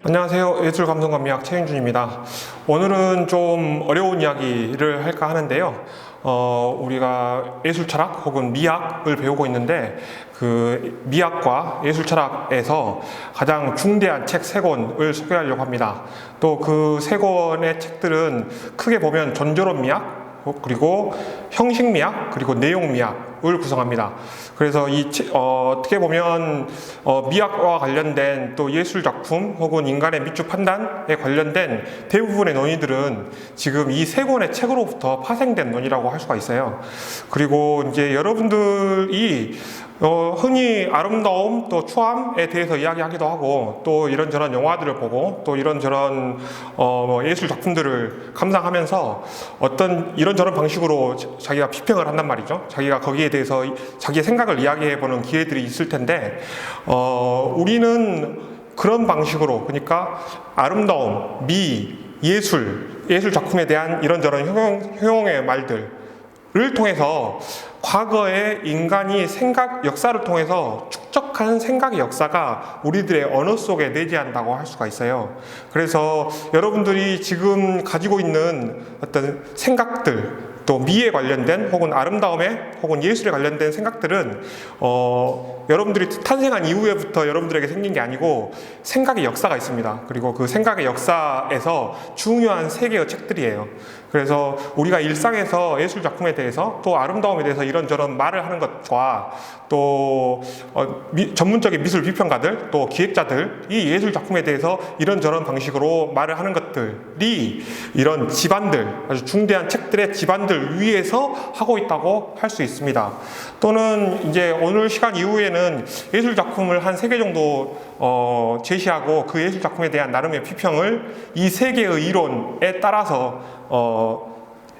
안녕하세요. 예술감성과 미학 최윤준입니다. 오늘은 좀 어려운 이야기를 할까 하는데요. 어, 우리가 예술 철학 혹은 미학을 배우고 있는데 그 미학과 예술 철학에서 가장 중대한 책 세 권을 소개하려고 합니다. 또 그 세 권의 책들은 크게 보면 전조론 미학, 그리고 형식 미학 그리고 내용 미학 을 구성합니다. 그래서 이 치- 어, 어떻게 보면 어, 미학과 관련된 또 예술 작품 혹은 인간의 미추 판단에 관련된 대부분의 논의들은 지금 이 세 권의 책으로부터 파생된 논의라고 할 수가 있어요. 그리고 이제 여러분들이 어, 흔히 아름다움 또 추함에 대해서 이야기하기도 하고 또 이런저런 영화들을 보고 또 이런저런 어, 뭐 예술 작품들을 감상하면서 어떤 이런저런 방식으로 자- 자기가 비평을 한단 말이죠. 자기가 거기에 대해서 이- 자기의 생각을 이야기해보는 기회들이 있을 텐데 어, 우리는 그런 방식으로 그러니까 아름다움, 미, 예술, 예술 작품에 대한 이런저런 효용, 효용의 말들 를 통해서 과거의 인간이 생각 역사를 통해서 축적한 생각의 역사가 우리들의 언어 속에 내재한다고 할 수가 있어요. 그래서 여러분들이 지금 가지고 있는 어떤 생각들 또 미에 관련된 혹은 아름다움에 혹은 예술에 관련된 생각들은 어, 여러분들이 탄생한 이후에부터 여러분들에게 생긴 게 아니고 생각의 역사가 있습니다. 그리고 그 생각의 역사에서 중요한 세 개의 책들이에요. 그래서 우리가 일상에서 예술 작품에 대해서 또 아름다움에 대해서 이런저런 말을 하는 것과 또 어, 미- 전문적인 미술 비평가들 또 기획자들 이 예술 작품에 대해서 이런저런 방식으로 말을 하는 것들이 이런 집안들 아주 중대한 책들의 집안들 위에서 하고 있다고 할 수 있습니다. 또는 이제 오늘 시간 이후에는 예술 작품을 한 세 개 정도 어, 제시하고 그 예술 작품에 대한 나름의 비평을 이 세 개의 이론에 따라서 어,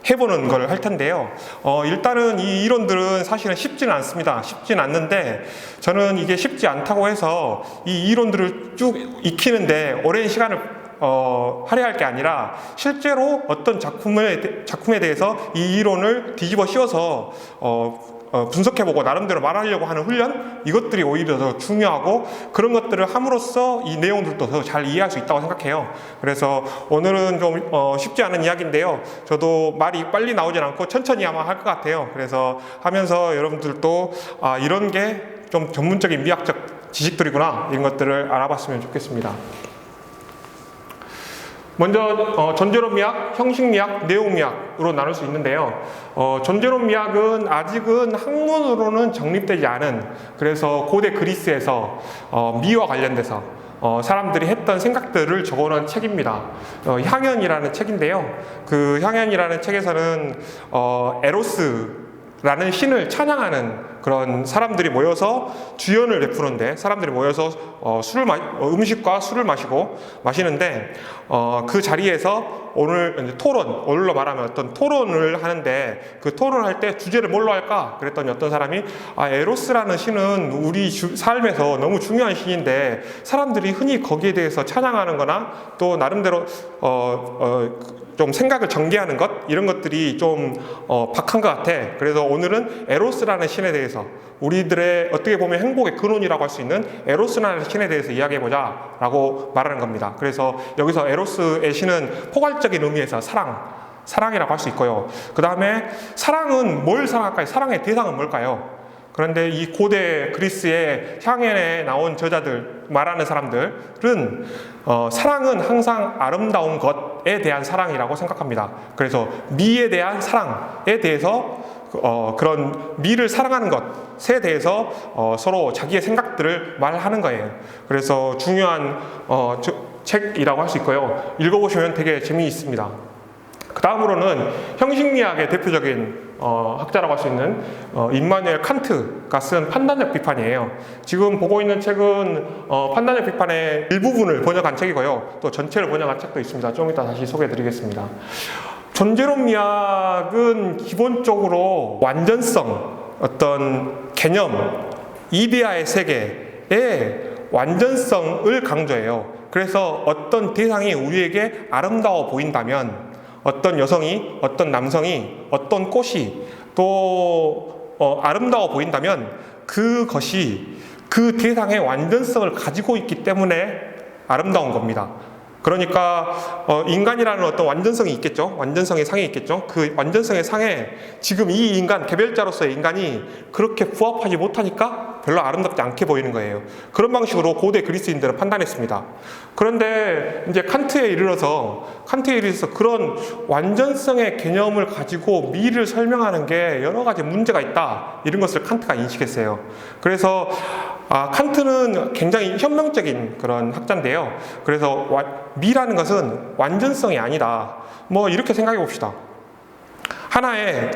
해보는 걸 할 텐데요. 어, 일단은 이 이론들은 사실은 쉽지는 않습니다. 쉽진 않는데 저는 이게 쉽지 않다고 해서 이 이론들을 쭉 익히는데 오랜 시간을 어, 할애할 게 아니라 실제로 어떤 작품에, 대- 작품에 대해서 이 이론을 뒤집어 씌워서 어, 어, 분석해보고 나름대로 말하려고 하는 훈련 이것들이 오히려 더 중요하고 그런 것들을 함으로써 이 내용들도 더 잘 이해할 수 있다고 생각해요. 그래서 오늘은 좀 어, 쉽지 않은 이야기인데요. 저도 말이 빨리 나오진 않고 천천히 아마 할 것 같아요. 그래서 하면서 여러분들도 아, 이런 게 좀 전문적인 미학적 지식들이구나 이런 것들을 알아봤으면 좋겠습니다. 먼저 어, 전제론 미학, 형식 미학, 내용 미학으로 나눌 수 있는데요. 어, 전제론 미학은 아직은 학문으로는 정립되지 않은 그래서 고대 그리스에서 어, 미와 관련돼서 어, 사람들이 했던 생각들을 적어놓은 책입니다. 어, 향연이라는 책인데요. 그 향연이라는 책에서는 어, 에로스라는 신을 찬양하는 그런 사람들이 모여서 주연을 베푸는데 사람들이 모여서 어, 술을 마, 어, 음식과 술을 마시고 마시는데 어, 그 자리에서 오늘 토론 오늘로 말하면 어떤 토론을 하는데 그 토론할 때 주제를 뭘로 할까 그랬더니 어떤 사람이 아 에로스라는 신은 우리 주- 삶에서 너무 중요한 신인데 사람들이 흔히 거기에 대해서 찬양하는거나 또 나름대로 어, 어, 좀 생각을 전개하는 것 이런 것들이 좀 어, 박한 것 같아. 그래서 오늘은 에로스라는 신에 대해서 우리들의 어떻게 보면 행복의 근원이라고 할 수 있는 에로스라는 신에 대해서 이야기해보자 라고 말하는 겁니다. 그래서 여기서 에로스의 신은 포괄적인 의미에서 사랑, 사랑이라고 할 수 있고요. 그 다음에 사랑은 뭘 사랑할까요? 사랑의 대상은 뭘까요? 그런데 이 고대 그리스의 향연에 나온 저자들 말하는 사람들은 어, 사랑은 항상 아름다운 것에 대한 사랑이라고 생각합니다. 그래서 미에 대한 사랑에 대해서 어, 그런 미를 사랑하는 것에 대해서 어, 서로 자기의 생각들을 말하는 거예요. 그래서 중요한 어, 저- 책이라고 할 수 있고요. 읽어보시면 되게 재미있습니다. 그 다음으로는 형식미학의 대표적인 어, 학자라고 할 수 있는 어, 임마누엘 칸트가 쓴 판단력 비판이에요. 지금 보고 있는 책은 어, 판단력 비판의 일부분을 번역한 책이고요. 또 전체를 번역한 책도 있습니다. 좀 이따 다시 소개해드리겠습니다. 존재론 미학은 기본적으로 완전성, 어떤 개념, 이데아의 세계의 완전성을 강조해요. 그래서 어떤 대상이 우리에게 아름다워 보인다면 어떤 여성이, 어떤 남성이, 어떤 꽃이 또 어, 아름다워 보인다면 그것이 그 대상의 완전성을 가지고 있기 때문에 아름다운 겁니다. 그러니까 어, 인간이라는 어떤 완전성이 있겠죠. 완전성의 상이 있겠죠. 그 완전성의 상에 지금 이 인간 개별자로서의 인간이 그렇게 부합하지 못하니까 별로 아름답지 않게 보이는 거예요. 그런 방식으로 고대 그리스인들은 판단했습니다. 그런데 이제 칸트에 이르러서 칸트에 이르러서 그런 완전성의 개념을 가지고 미를 설명하는 게 여러 가지 문제가 있다. 이런 것을 칸트가 인식했어요. 그래서 아, 칸트는 굉장히 현명적인 그런 학자인데요. 그래서 와- 미라는 것은 완전성이 아니다. 뭐 이렇게 생각해 봅시다. 하나의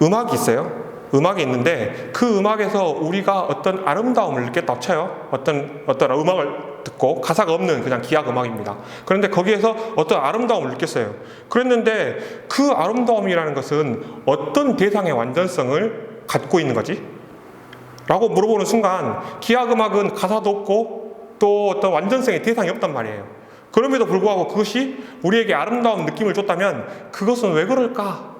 음악이 있어요. 음악이 있는데 그 음악에서 우리가 어떤 아름다움을 느꼈다 쳐요. 어떤 어떤 음악을 듣고 가사가 없는 그냥 기악 음악입니다. 그런데 거기에서 어떤 아름다움을 느꼈어요. 그랬는데 그 아름다움이라는 것은 어떤 대상의 완전성을 갖고 있는 거지? 라고 물어보는 순간 기악 음악은 가사도 없고 또 어떤 완전성의 대상이 없단 말이에요. 그럼에도 불구하고 그것이 우리에게 아름다운 느낌을 줬다면 그것은 왜 그럴까?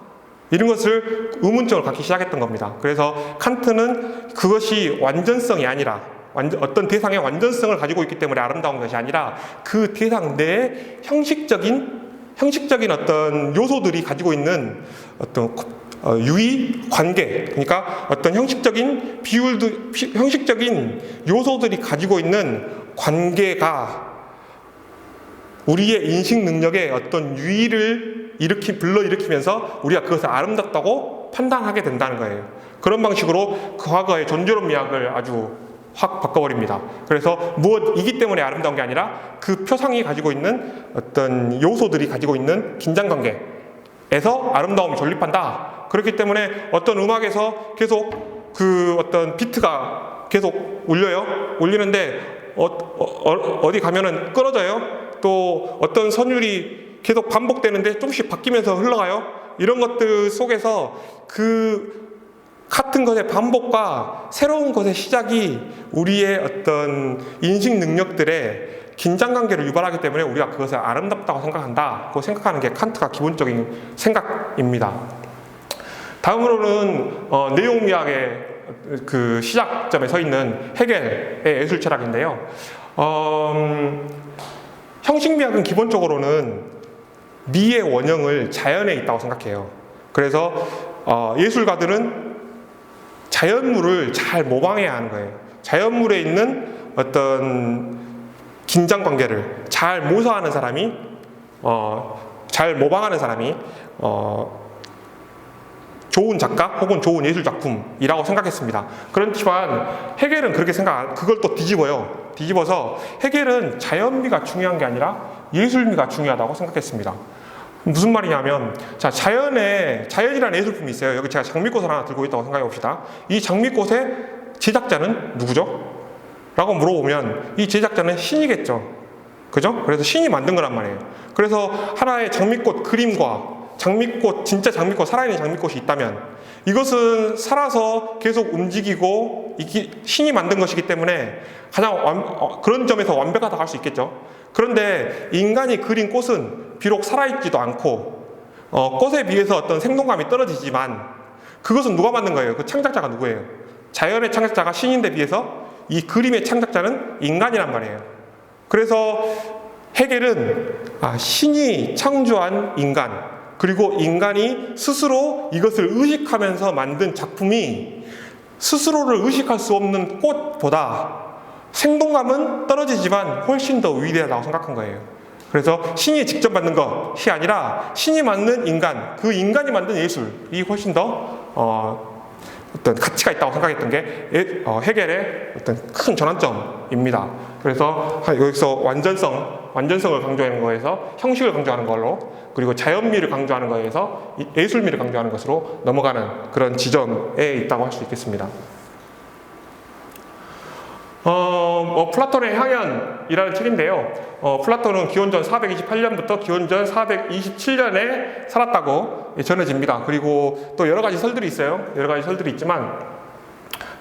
이런 것을 의문점을 갖기 시작했던 겁니다. 그래서 칸트는 그것이 완전성이 아니라 어떤 대상의 완전성을 가지고 있기 때문에 아름다운 것이 아니라 그 대상 내에 형식적인 형식적인 어떤 요소들이 가지고 있는 어떤 어, 유의 관계 그러니까 어떤 형식적인 비율도 피- 형식적인 요소들이 가지고 있는 관계가 우리의 인식 능력에 어떤 유의를 일으키 불러 일으키면서 우리가 그것을 아름답다고 판단하게 된다는 거예요. 그런 방식으로 그 과거의 존재론 미학을 아주 확 바꿔버립니다. 그래서 무엇이기 때문에 아름다운 게 아니라 그 표상이 가지고 있는 어떤 요소들이 가지고 있는 긴장 관계에서 아름다움이 존립한다. 그렇기 때문에 어떤 음악에서 계속 그 어떤 비트가 계속 울려요. 울리는데 어, 어, 디 가면은 끊어져요. 또 어떤 선율이 계속 반복되는데 조금씩 바뀌면서 흘러가요. 이런 것들 속에서 그 같은 것의 반복과 새로운 것의 시작이 우리의 어떤 인식 능력들의 긴장 관계를 유발하기 때문에 우리가 그것을 아름답다고 생각한다고 생각하는 게 칸트가 기본적인 생각입니다. 다음으로는 어, 내용미학의 그 시작점에 서 있는 헤겔의 예술 철학인데요. 어, 음, 형식미학은 기본적으로는 미의 원형을 자연에 있다고 생각해요. 그래서 어, 예술가들은 자연물을 잘 모방해야 하는 거예요. 자연물에 있는 어떤 긴장 관계를 잘 모사하는 사람이 어, 잘 모방하는 사람이 어, 좋은 작가 혹은 좋은 예술 작품이라고 생각했습니다. 그렇지만 헤겔은 그렇게 생각 안, 그걸 또 뒤집어요. 뒤집어서 헤겔은 자연미가 중요한 게 아니라 예술미가 중요하다고 생각했습니다. 무슨 말이냐면 자 자연에 자연이라는 예술품이 있어요. 여기 제가 장미꽃을 하나 들고 있다고 생각해 봅시다. 이 장미꽃의 제작자는 누구죠? 라고 물어보면 이 제작자는 신이겠죠. 그죠? 그래서 신이 만든 거란 말이에요. 그래서 하나의 장미꽃 그림과 장미꽃, 진짜 장미꽃, 살아있는 장미꽃이 있다면 이것은 살아서 계속 움직이고 신이 만든 것이기 때문에 가장 완- 어, 그런 점에서 완벽하다고 할수 있겠죠. 그런데 인간이 그린 꽃은 비록 살아있지도 않고 어, 꽃에 비해서 어떤 생동감이 떨어지지만 그것은 누가 만든 거예요? 그 창작자가 누구예요? 자연의 창작자가 신인데 비해서 이 그림의 창작자는 인간이란 말이에요. 그래서 헤겔은 아, 신이 창조한 인간 그리고 인간이 스스로 이것을 의식하면서 만든 작품이 스스로를 의식할 수 없는 꽃보다 생동감은 떨어지지만 훨씬 더 위대하다고 생각한 거예요. 그래서 신이 직접 만든 것이 아니라 신이 만든 인간, 그 인간이 만든 예술이 훨씬 더 어, 어떤 가치가 있다고 생각했던 게 에- 어, 어떤 큰 전환점입니다. 그래서 하- 여기서 완전성, 완전성을 강조하는 거에서 형식을 강조하는 걸로 그리고 자연미를 강조하는 거에서 이 예술미를 강조하는 것으로 넘어가는 그런 지점에 있다고 할 수 있겠습니다. 어, 뭐 플라톤의 향연이라는 책인데요. 어, 플라톤은 기원전 428년부터 기원전 427년에 살았다고 전해집니다. 그리고 또 여러 가지 설들이 있어요. 여러 가지 설들이 있지만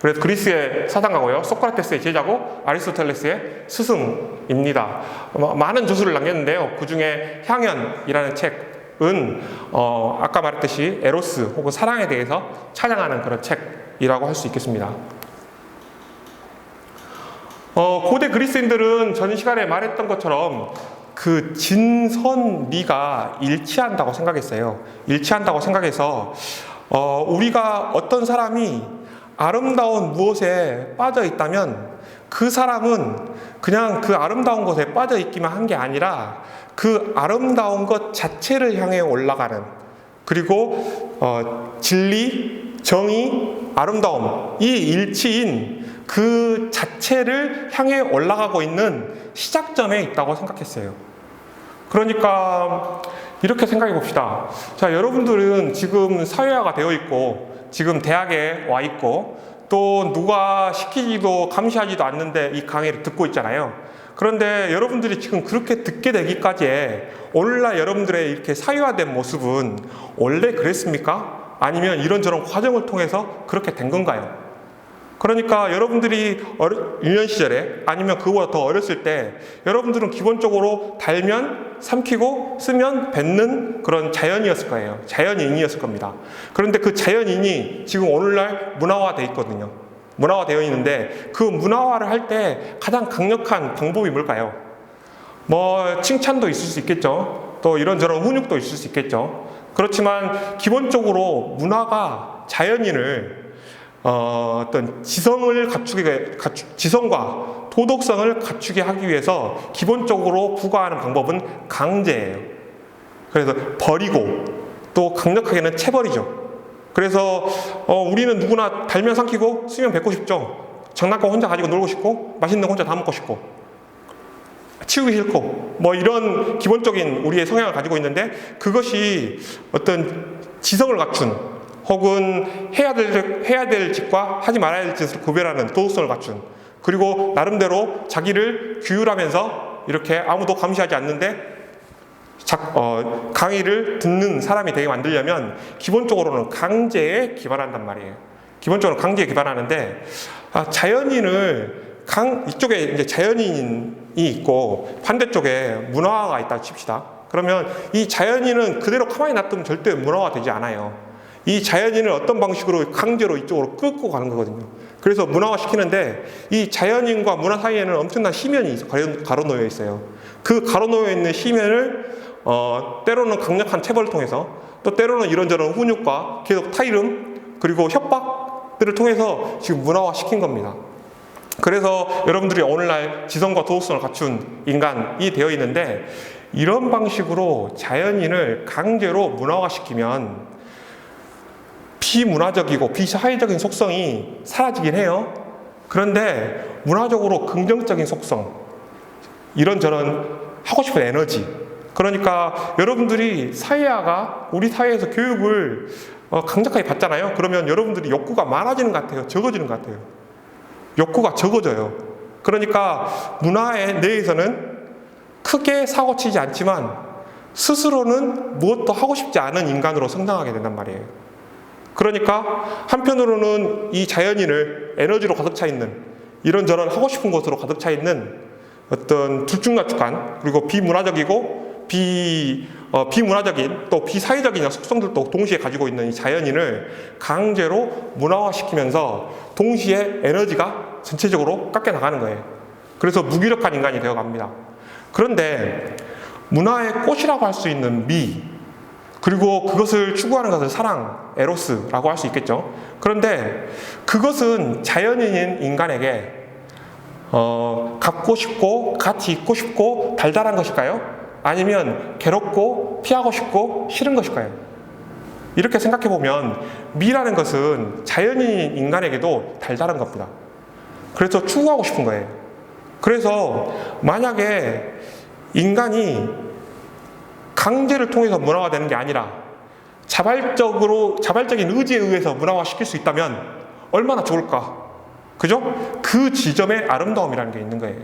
그래서 그리스의 사상가고요. 소크라테스의 제자고 아리스토텔레스의 스승입니다. 뭐, 많은 저술을 남겼는데요. 그 중에 향연이라는 책은 어, 아까 말했듯이 에로스 혹은 사랑에 대해서 찬양하는 그런 책이라고 할 수 있겠습니다. 어, 어, 고대 그리스인들은 전 시간에 말했던 것처럼 그 진선미가 일치한다고 생각했어요. 일치한다고 생각해서 어, 우리가 어떤 사람이 아름다운 무엇에 빠져 있다면 그 사람은 그냥 그 아름다운 것에 빠져 있기만 한 게 아니라 그 아름다운 것 자체를 향해 올라가는 그리고 어, 진리, 정의, 아름다움 이 일치인 그 자체를 향해 올라가고 있는 시작점에 있다고 생각했어요. 그러니까 이렇게 생각해 봅시다. 자, 여러분들은 지금 사회화가 되어 있고 지금 대학에 와 있고 또 누가 시키지도 감시하지도 않는데 이 강의를 듣고 있잖아요. 그런데 여러분들이 지금 그렇게 듣게 되기까지의 오늘날 여러분들의 이렇게 사회화된 모습은 원래 그랬습니까? 아니면 이런저런 과정을 통해서 그렇게 된 건가요? 그러니까 여러분들이 어려- 유년 시절에 아니면 그보다 더 어렸을 때 여러분들은 기본적으로 달면 삼키고 쓰면 뱉는 그런 자연이었을 거예요. 자연인이었을 겁니다. 그런데 그 자연인이 지금 오늘날 문화화돼 있거든요. 문화화되어 있는데 그 문화화를 할 때 가장 강력한 방법이 뭘까요? 뭐 칭찬도 있을 수 있겠죠. 또 이런저런 훈육도 있을 수 있겠죠. 그렇지만 기본적으로 문화가 자연인을 어, 어떤 지성을 갖추게 갖추, 지성과 도덕성을 갖추게 하기 위해서 기본적으로 부과하는 방법은 강제예요. 그래서 버리고 또 강력하게는 체버리죠. 그래서 어, 우리는 누구나 달면 삼키고 쓰면 뱉고 싶죠. 장난감 혼자 가지고 놀고 싶고 맛있는 거 혼자 다 먹고 싶고 치우기 싫고 뭐 이런 기본적인 우리의 성향을 가지고 있는데 그것이 어떤 지성을 갖춘 혹은 해야 될 해야 될 짓과 하지 말아야 될 짓을 구별하는 도덕성을 갖춘 그리고 나름대로 자기를 규율하면서 이렇게 아무도 감시하지 않는데 작- 어, 강의를 듣는 사람이 되게 만들려면 기본적으로는 강제에 기반한단 말이에요. 기본적으로 강제에 기반하는데 아, 자연인을 강 이쪽에 이제 자연인이 있고 반대쪽에 문화가 있다 칩시다. 그러면 이 자연인은 그대로 가만히 놔두면 절대 문화화 되지 않아요. 이 자연인을 어떤 방식으로 강제로 이쪽으로 끌고 가는 거거든요. 그래서 문화화 시키는데 이 자연인과 문화 사이에는 엄청난 심연이 가로- 가로 놓여 있어요. 그 가로 놓여 있는 심연을 어, 때로는 강력한 체벌을 통해서 또 때로는 이런저런 훈육과 계속 타이름 그리고 협박들을 통해서 지금 문화화 시킨 겁니다. 그래서 여러분들이 오늘날 지성과 도덕성을 갖춘 인간이 되어 있는데 이런 방식으로 자연인을 강제로 문화화 시키면 비문화적이고 비사회적인 속성이 사라지긴 해요. 그런데 문화적으로 긍정적인 속성, 이런저런 하고 싶은 에너지. 그러니까 여러분들이 사회화가 우리 사회에서 교육을 어, 강력하게 받잖아요. 그러면 여러분들이 욕구가 많아지는 것 같아요. 적어지는 것 같아요. 욕구가 적어져요. 그러니까 문화에 내에서는 크게 사고치지 않지만 스스로는 무엇도 하고 싶지 않은 인간으로 성장하게 된단 말이에요. 그러니까 한편으로는 이 자연인을 에너지로 가득 차 있는 이런저런 하고 싶은 것으로 가득 차 있는 어떤 둘중날쭉한 그리고 비문화적이고 비 어, 비문화적인 또 비사회적인 속성들도 동시에 가지고 있는 이 자연인을 강제로 문화화시키면서 동시에 에너지가 전체적으로 깎여 나가는 거예요. 그래서 무기력한 인간이 되어 갑니다. 그런데 문화의 꽃이라고 할 수 있는 미 그리고 그것을 추구하는 것을 사랑, 에로스라고 할 수 있겠죠. 그런데 그것은 자연인인 인간에게 어, 갖고 싶고 같이 있고 싶고 달달한 것일까요? 아니면 괴롭고 피하고 싶고 싫은 것일까요? 이렇게 생각해 보면 미라는 것은 자연인 인간에게도 달달한 겁니다. 그래서 추구하고 싶은 거예요. 그래서 만약에 인간이 강제를 통해서 문화화 되는 게 아니라 자발적으로 자발적인 의지에 의해서 문화화 시킬 수 있다면 얼마나 좋을까? 그죠? 그 지점에 아름다움이라는 게 있는 거예요.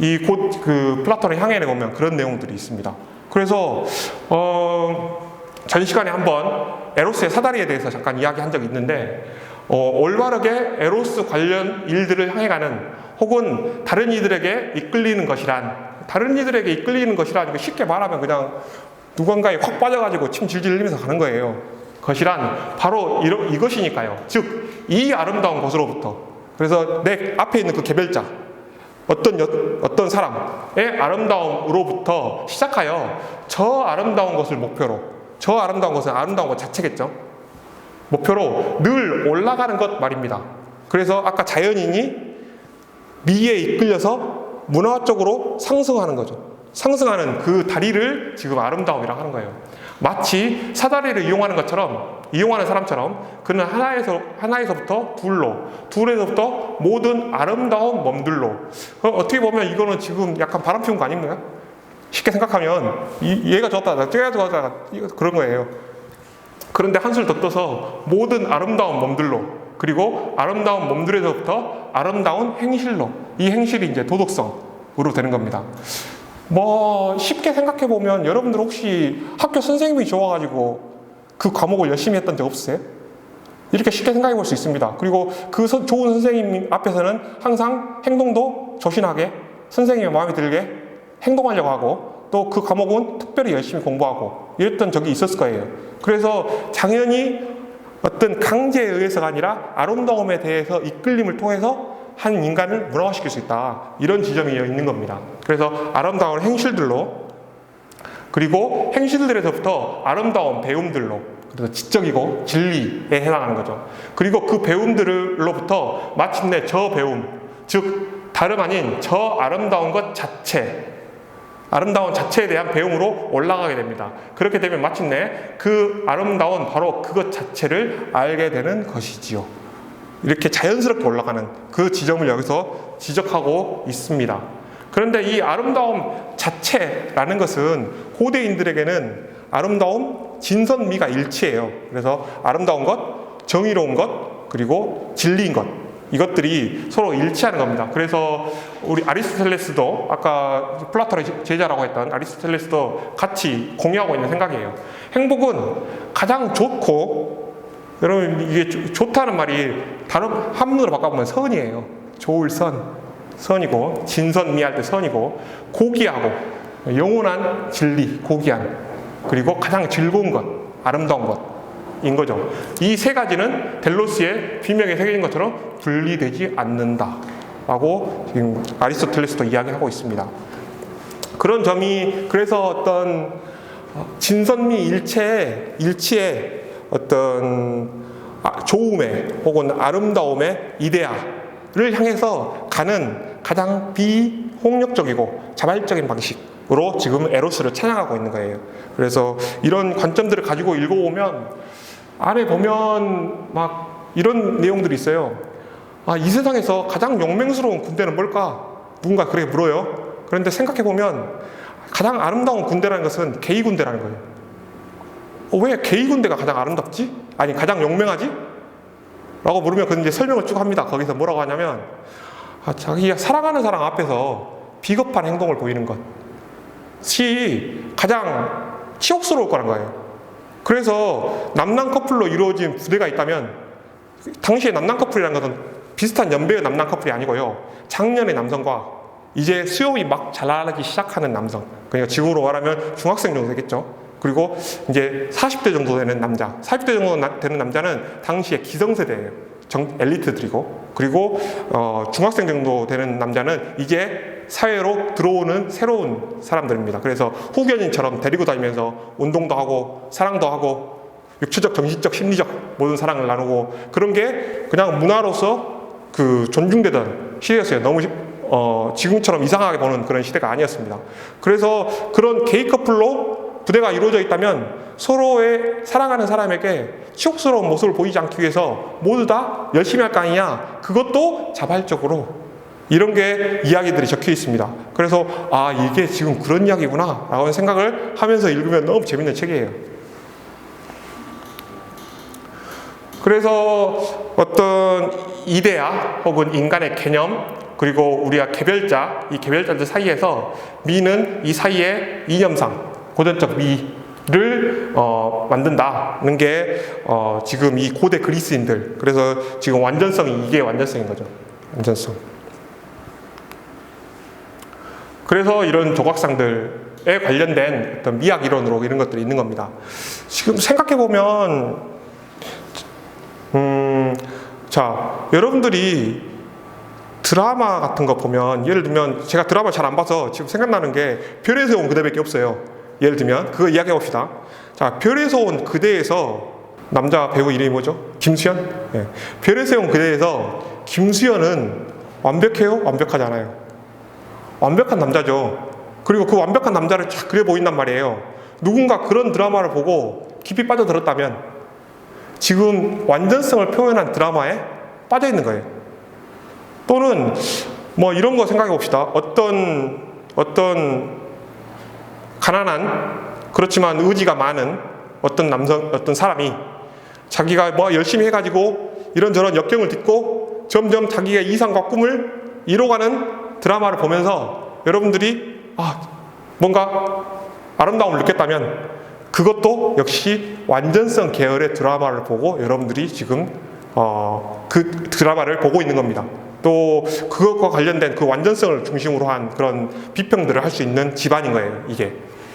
이 곧 그 플라톤의 향연에 보면 그런 내용들이 있습니다. 그래서 어, 전 시간에 한번 에로스의 사다리에 대해서 잠깐 이야기한 적이 있는데 어, 올바르게 에로스 관련 일들을 향해 가는 혹은 다른 이들에게 이끌리는 것이란 다른 이들에게 이끌리는 이거 쉽게 말하면 그냥 누군가에 확 빠져가지고 침 질질 흘리면서 가는 거예요. 것이란 바로 이러, 이것이니까요. 즉 이 아름다운 것으로부터 그래서 내 앞에 있는 그 개별자 어떤 여, 어떤 사람의 아름다움으로부터 시작하여 저 아름다운 것을 목표로 저 아름다운 것은 아름다운 것 자체겠죠. 목표로 늘 올라가는 것 말입니다. 그래서 아까 자연인이 미에 이끌려서 문화적으로 상승하는 거죠. 상승하는 그 다리를 지금 아름다움이라고 하는 거예요. 마치 사다리를 이용하는 것처럼 이용하는 사람처럼 그는 하나에서 하나에서부터 둘로 둘에서부터 모든 아름다운 몸들로 어, 어떻게 보면 이거는 지금 약간 바람 피운 거 아닙니까? 쉽게 생각하면 이, 얘가 좋다, 쟤가 좋다 그런 거예요. 그런데 한술 더 떠서 모든 아름다운 몸들로 그리고 아름다운 몸들에서부터 아름다운 행실로 이 행실이 이제 도덕성으로 되는 겁니다. 뭐 쉽게 생각해 보면 여러분들 혹시 학교 선생님이 좋아가지고 그 과목을 열심히 했던 적 없으세요? 이렇게 쉽게 생각해 볼 수 있습니다. 그리고 그 서- 좋은 선생님 앞에서는 항상 행동도 조신하게 선생님의 마음에 들게 행동하려고 하고 또 그 과목은 특별히 열심히 공부하고 이랬던 적이 있었을 거예요. 그래서 당연히 어떤 강제에 의해서가 아니라 아름다움에 대해서 이끌림을 통해서 한 인간을 문화화시킬 수 있다. 이런 지점이 있는 겁니다. 그래서 아름다운 행실들로 그리고 행실들에서부터 아름다운 배움들로 그래서 지적이고 진리에 해당하는 거죠. 그리고 그 배움들로부터 마침내 저 배움, 즉 다름 아닌 저 아름다운 것 자체, 아름다운 자체에 대한 배움으로 올라가게 됩니다. 그렇게 되면 마침내 그 아름다운 바로 그것 자체를 알게 되는 것이지요. 이렇게 자연스럽게 올라가는 그 지점을 여기서 지적하고 있습니다. 그런데 이 아름다움 자체라는 것은 고대인들에게는 아름다움, 진선미가 일치해요. 그래서 아름다운 것, 정의로운 것, 그리고 진리인 것. 이것들이 서로 일치하는 겁니다. 그래서 우리 아리스토텔레스도 아까 플라토의 제자라고 했던 아리스토텔레스도 같이 공유하고 있는 생각이에요. 행복은 가장 좋고 여러분 이게 좋- 좋다는 말이 다른 한문으로 바꿔보면 선이에요. 좋을 선, 선이고 진선미할 때 선이고 고귀하고 영원한 진리, 고귀한 그리고 가장 즐거운 것, 아름다운 것 인 거죠. 이 세 가지는 델로스의 비명에 새겨진 것처럼 분리되지 않는다 라고 지금 아리스토텔레스도 이야기하고 있습니다. 그런 점이 그래서 어떤 어, 진선미 일체의 일치의 어떤 아, 좋음의 혹은 아름다움의 이데아를 향해서 가는 가장 비폭력적이고 자발적인 방식으로 지금 에로스를 찬양하고 있는 거예요. 그래서 이런 관점들을 가지고 읽어보면 안에 보면 막 이런 내용들이 있어요. 아, 이 세상에서 가장 용맹스러운 군대는 뭘까? 누군가 그렇게 물어요. 그런데 생각해 보면 가장 아름다운 군대라는 것은 게이 군대라는 거예요. 어, 왜 게이 군대가 가장 아름답지? 아니 가장 용맹하지? 라고 물으면 그 이제 설명을 쭉 합니다. 거기서 뭐라고 하냐면 아, 자기가 사랑하는 사람 앞에서 비겁한 행동을 보이는 것이 가장 치욕스러울 거란 거예요. 그래서 남남 커플로 이루어진 부대가 있다면 당시에 남남 커플이라는 것은 비슷한 연배의 남남 커플이 아니고요. 작년의 남성과 이제 수염이 막 자라기 시작하는 남성. 그러니까 지금으로 말하면 중학생 정도 되겠죠. 그리고 이제 40대 정도 되는 남자. 40대 정도 나- 되는 남자는 당시에 기성세대예요. 정, 엘리트들이고. 그리고 어, 중학생 정도 되는 남자는 이제 사회로 들어오는 새로운 사람들입니다. 그래서 후견인처럼 데리고 다니면서 운동도 하고 사랑도 하고 육체적, 정신적, 심리적 모든 사랑을 나누고 그런 게 그냥 문화로서 그 존중되던 시대였어요. 너무 어, 지금처럼 이상하게 보는 그런 시대가 아니었습니다. 그래서 그런 게이 커플로 부대가 이루어져 있다면 서로의 사랑하는 사람에게 치욕스러운 모습을 보이지 않기 위해서 모두 다 열심히 할 거 아니냐. 그것도 자발적으로 이런 게 이야기들이 적혀 있습니다. 그래서 아 이게 지금 그런 이야기구나 라고 생각을 하면서 읽으면 너무 재밌는 책이에요. 그래서 어떤 이데아 혹은 인간의 개념 그리고 우리가 개별자 이 개별자들 사이에서 미는 이 사이에 이념상 고전적 미를 어, 만든다는 게 어, 지금 이 고대 그리스인들 그래서 지금 완전성이 이게 완전성인 거죠 완전성 그래서 이런 조각상들에 관련된 어떤 미학 이론으로 이런 것들이 있는 겁니다 지금 생각해 보면 음, 자, 여러분들이 드라마 같은 거 보면 예를 들면 제가 드라마 잘 안 봐서 지금 생각나는 게 별에서 온 그대밖에 없어요. 예를 들면 그거 이야기해 봅시다. 자, 별에서 온 그대에서 남자 배우 이름이 뭐죠? 김수현? 예. 별에서 온 그대에서 김수현은 완벽해요? 완벽하지 않아요? 완벽한 남자죠. 그리고 그 완벽한 남자를 쫙 그려 보인단 말이에요. 누군가 그런 드라마를 보고 깊이 빠져들었다면 지금 완전성을 표현한 드라마에 빠져 있는 거예요. 또는 뭐 이런 거 생각해 봅시다. 어떤 어떤 가난한 그렇지만 의지가 많은 어떤 남성 어떤 사람이 자기가 뭐 열심히 해가지고 이런저런 역경을 딛고 점점 자기의 이상과 꿈을 이뤄가는 드라마를 보면서 여러분들이 아 뭔가 아름다움을 느꼈다면 그것도 역시 완전성 계열의 드라마를 보고 여러분들이 지금 어, 그 드라마를 보고 있는 겁니다. 또 그것과 관련된 그 완전성을 중심으로 한 그런 비평들을 할 수 있는 집안인 거예요. 이게